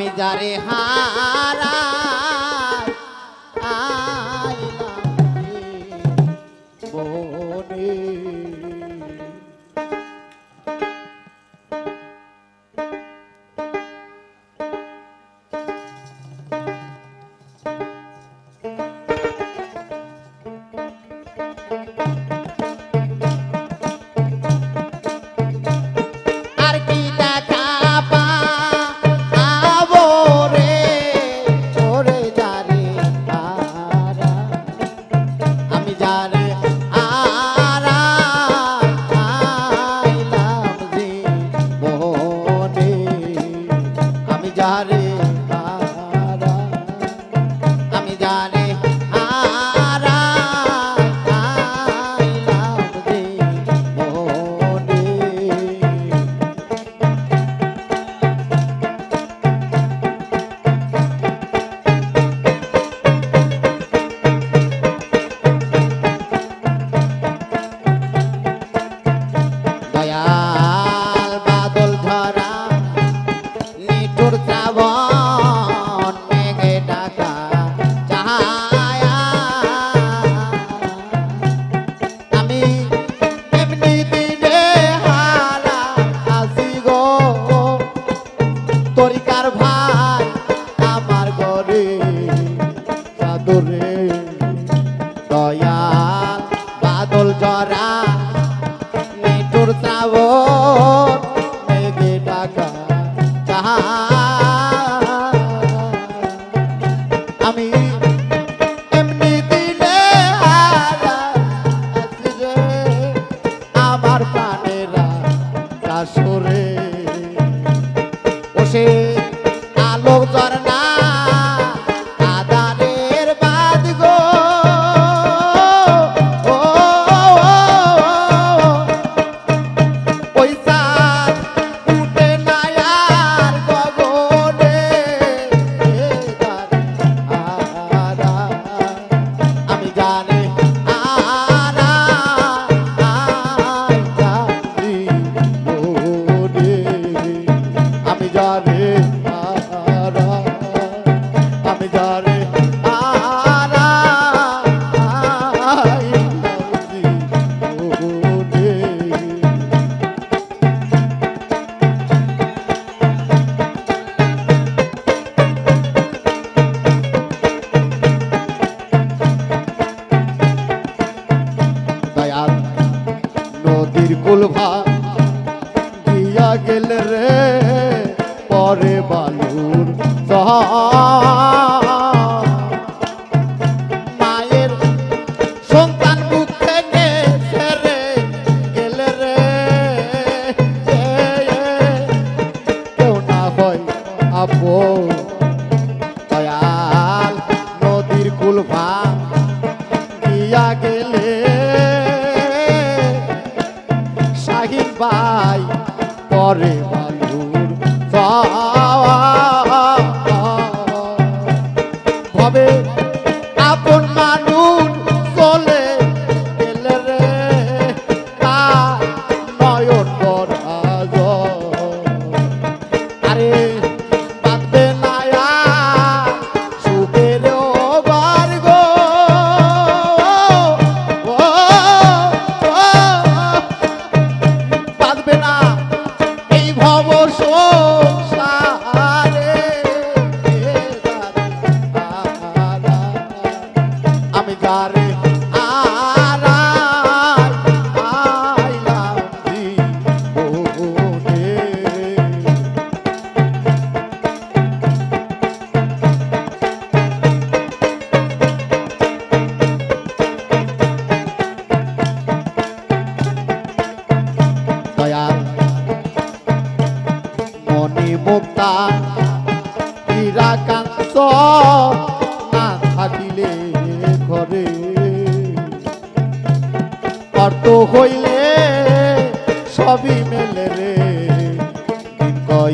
আমি যারে হারা আপন মানুষ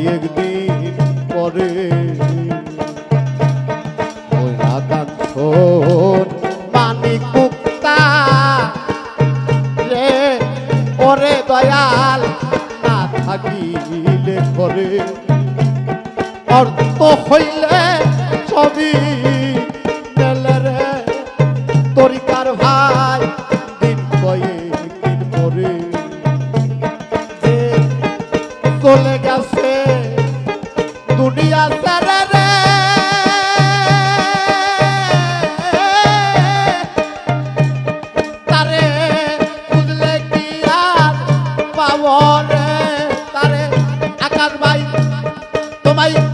দিন Toma aí,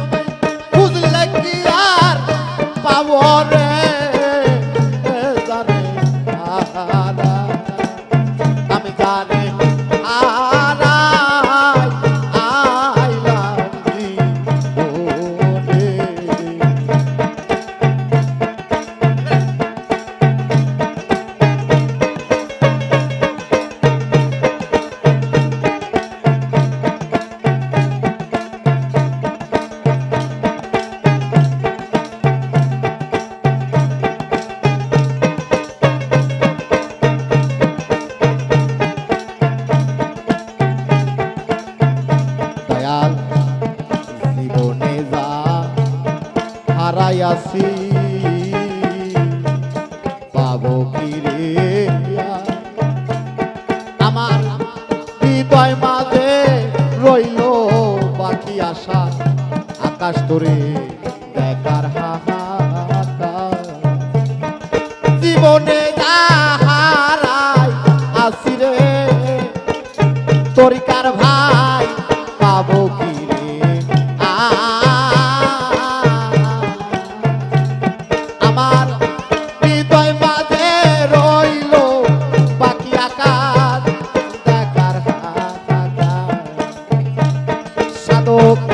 আসি। পাবো কি রে আমার হৃদয় মাঝে রইল বাকি আশা। আকাশ ধরে দেখার হাহাকা জীবনে যাহারাই আসি রে তরিকার ভাই yok.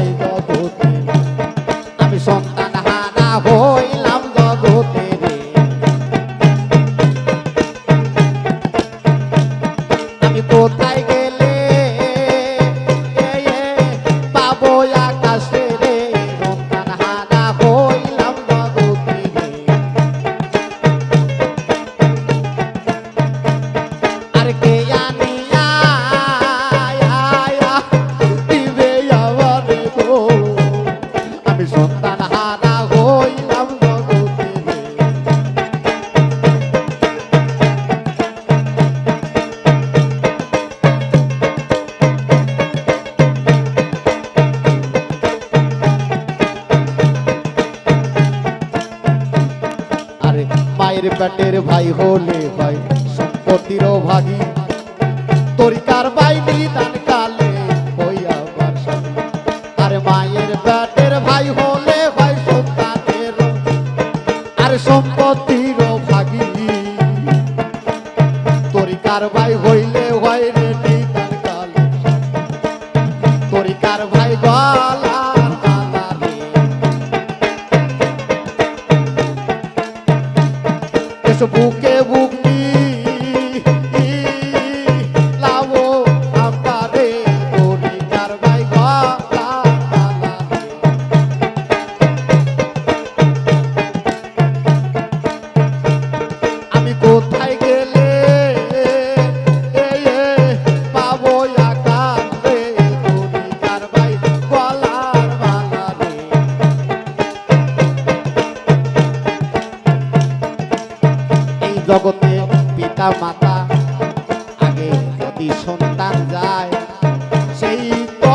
যায় মায়ের পেটের ভাই হলে ভাই সম্পত্তির ভাগি তরিকার ভাই নিদান কালে হইয়া বারসান আর মায়ের পেটের ভাই হলে ভাই সন্তানের আর সম্পত্তির ভাগি তরিকার ভাই হইলে হয় রে নিদান কালে। তরিকার ভাই গা পিতা মাতা। আগে যদি সন্তান যায় সেই তো